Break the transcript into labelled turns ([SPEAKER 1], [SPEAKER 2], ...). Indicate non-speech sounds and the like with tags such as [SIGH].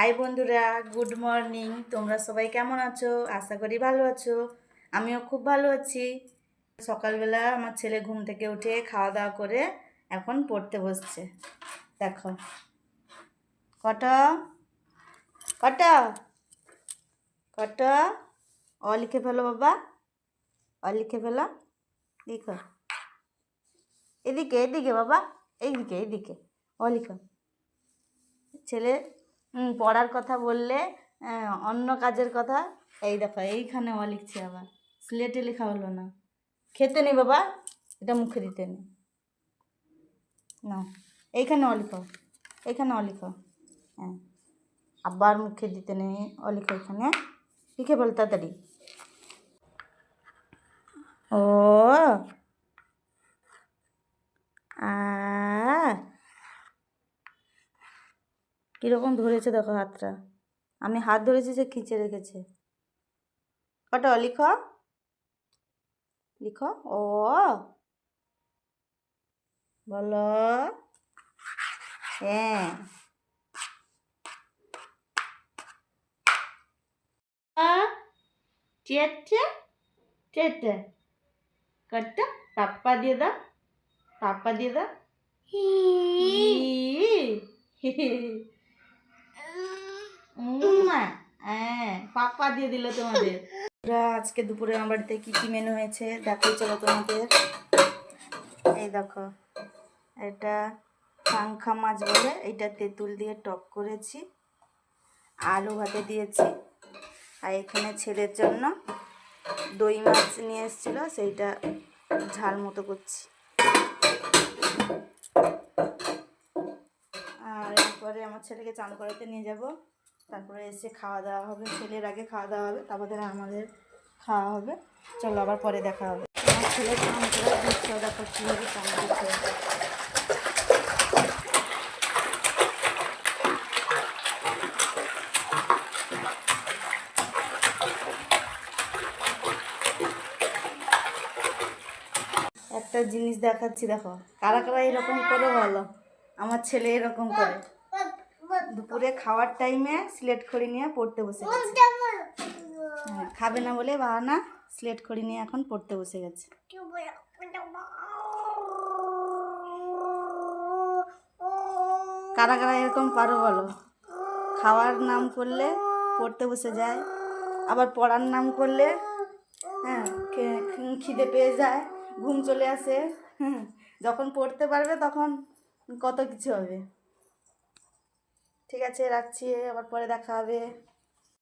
[SPEAKER 1] High বন্ধুরা, good morning. তোমরা সবাই কেমন আছো? আশা করি ভালো আছো। আমিও খুব ভালো আছি। সকালবেলা আমার ছেলে ঘুম থেকে উঠে খাওয়া দাওয়া করে এখন পড়তে বসছে। দেখো। কটা। কটা। কটা। অ লিখে ফেলো বাবা। অ লিখে ফেলো। লিখো। এদিকে এদিকে বাবা। এইদিকে এইদিকে। অ লিখো। ছেলে পড়ার কথা বললে আহ, অন্য কাজের কথা। এই দেখো এইখানে অ লিখছে আবার। স্লেটে লেখা হলো না। খেতে নেই বাবা এটা মুখে দিতে নেই না এইখানে অ লিখো এইখানে অ লিখো। হ্যাঁ আবার মুখে দিতে নেই অ লিখো এখানে। লিখে বল তাড়াতাড়ি। ও আ কীরকম ধরেছে দেখো হাতটা। আমি হাত ধরেছি সে খিঁচে রেখেছে। কটা? লিখ। লিখো। ও বলো। হ্যাঁ চেটে। চেটে। কটা। পাপ্পা দিয়ে দাও। পাপ্পা দিয়ে দাও। হি। উম্মা, [LAUGHS] হ্যাঁ পাপ্পা দিয়ে দিল তোমাদের। আজকে দুপুরে আমার বাড়িতে কি কি মেনু হয়েছে? দেখাই চলো তোমাদের। এই দেখো এটা পাংখা মাছ বলে এইটা তেঁতুল দিয়ে টক করেছি আলু ভাতে দিয়েছি আর এখানে ছেলের জন্য দই মাছ নিয়ে এসেছিল সেইটা ঝাল মতো করছি। আর এরপরে আমার ছেলেকে চান করাতে নিয়ে যাব। তারপরে এসে খাওয়া দাওয়া হবে, ছেলের আগে খাওয়া দাওয়া হবে, তারপরে আমাদের খাওয়া হবে। চলো আবার পরে দেখা হবে। আমার ছেলে একটা জিনিস দেখাচ্ছি, দেখো। কারা কারা এরকম করে বলো? আমার ছেলে এরকম করে। দুপুরে খাওয়ার টাইমে স্লেট খড়ি নিয়ে পড়তে বসে গেছে। হ্যাঁ, খাবে না বলে বাহানা স্লেট খড়ি নিয়ে এখন পড়তে বসে গেছে। কারা কারা এরকম পারো বলো? খাওয়ার নাম করলে পড়তে বসে যায় আবার পড়ার নাম করলে হ্যাঁ খিদে পেয়ে যায় ঘুম চলে আসে যখন পড়তে পারবে তখন কত কিছু হবে। ঠিক আছে রাখছি আবার পরে দেখা হবে।